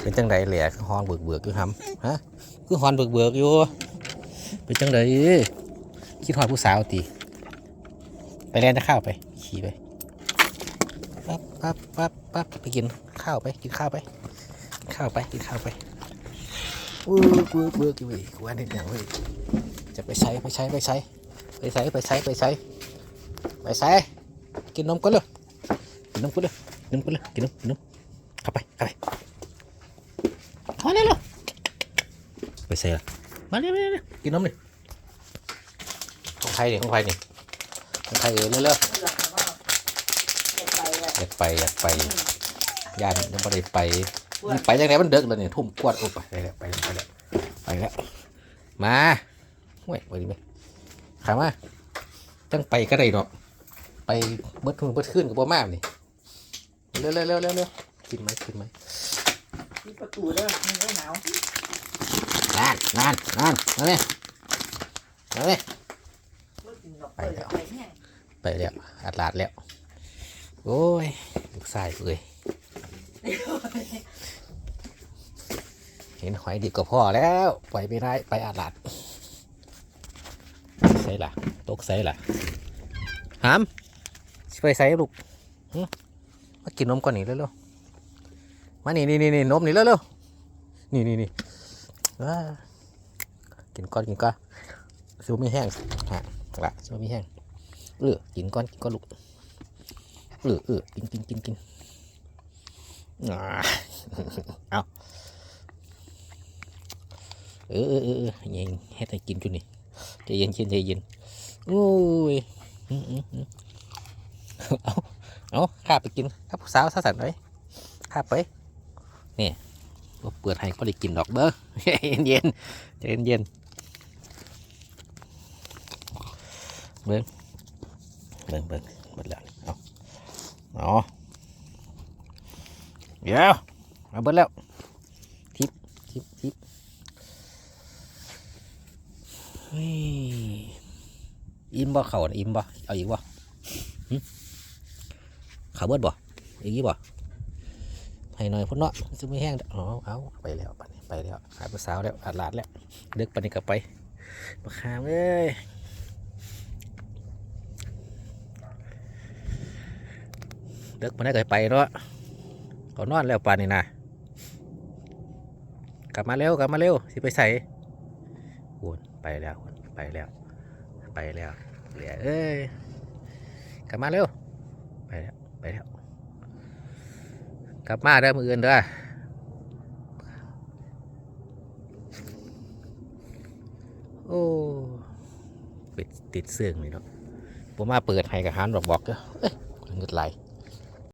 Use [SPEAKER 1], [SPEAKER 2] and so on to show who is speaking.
[SPEAKER 1] เป็นจังไดแหล่คือฮอนเบิกเบิกอยู่หำฮะคือฮอนเบิกเบิกอยู่เป็นจังไดคิดฮอดผู้สาวตีไปเล่นจะข้าวไปขี่ไปปั๊บปั๊บปั๊บปั๊บไปกินข้าวไปกินข้าวไปกินข้าวไปกินข้าวไปเบิกเบิกอยู่ว้ยกูว่าเนี่ยอย่างเว้ยจะไปใช้ไปใช้ไปใช้ไปใช้ไปใช้ไปใช้ไปใช้กินนมก็เลยกินนมก็เลยกินนมก็เลยกินนมกินนมเข้าไปเข้าไปมาเร็วเร็วไป ใส่ละมาเร็วเร็วเร็วกินนมเลยของใครเนี่ยของใครเนี่ยของใครเออเร็วเร็วอยากไปอยากไปย่านยังไม่ได้ไปมันไปยังไงมันเดึกแล้วเนี่ยทุ่มกวดโอ้ไปไปแล้วไปแล้วไปแล้วไปแล้วมาห่วยไปดิไหมขามาจังไปก็ได้เนาะไปเบิดทุนเบิดขึ้นกับบ่มากนี่เร็วเร็วเร็วเร็วเร็วกินไหมกินไหม
[SPEAKER 2] มีประตูเด้อมันไม่หนาว
[SPEAKER 1] นานนานนานมาเลยมาเลย
[SPEAKER 2] เมื่อกินดอกเปิดไปเนี่ย
[SPEAKER 1] ไปแล้วอัดลาดแล้ว โอ้ยลูกชายเอ้ยเห็นหอยดีกว่าพ่อแล้วปล่อยไปได้ไปอัดลาดใส่ล่ะตกใส่ล่ะหามสิไปใส่ลูกหึมากินนมก่อนนี่เร็วๆ มานี่นี่นี่นี่นมนี่เร็วๆนี่นี่นี่กินก้อนกินก้อนซูมีแห้งฮะละซูมีแห้งเออกินก้อนกินก้อนลูกเออเออกินกินกินกินอ่าเอาเออเออเออเออยังให้แต่กินจุนี่ใจเย็นเย็นใจเย็นโอ้ยอื้ออเอาเอาข้าไปกินข้าผู้สาวสาวสันเลยข้าไป นี่บ่เปิดให้ก็ได้กินดอกเบ้อใจเย็นเย็นใจเย็นเย็นเบิ้งเบิ้งเบิ้งหมดแล้วเอาเอาเดี๋ยวมาเบิ้งแล้วทิปทิปทิปอิ่มบ่เขาน่ะอิ่มบ่เอาอีกบ่หึเขาเบิดบ่อีกอีกบ่ ให้หน่อยพุ่นเนาะจะไม่แห้งอ๋อเอาไปแล้วปไปแล้วหาผู้สาวแล้วอาดลาดแล้วเดึกปันนี้กลับไปมาขามเอ้ยเดึกปันนี้ก็ไปเนาะเขานอนแล้วปันนี้นะกลับมาเร็วกลับมาเร็วสิไปใส่วนไปแล้วไปแล้วไปแล้วเหลือเอ้ยกลับมาเร็วไปแล้วไปแล้ว กลับมาเด้อมืออื่นเด้อโอ้ปิดติดเสื่องเลยเนาะผมมาเปิดให้กับฮันบอกบอกเด้อเอ้ยเงิดไหล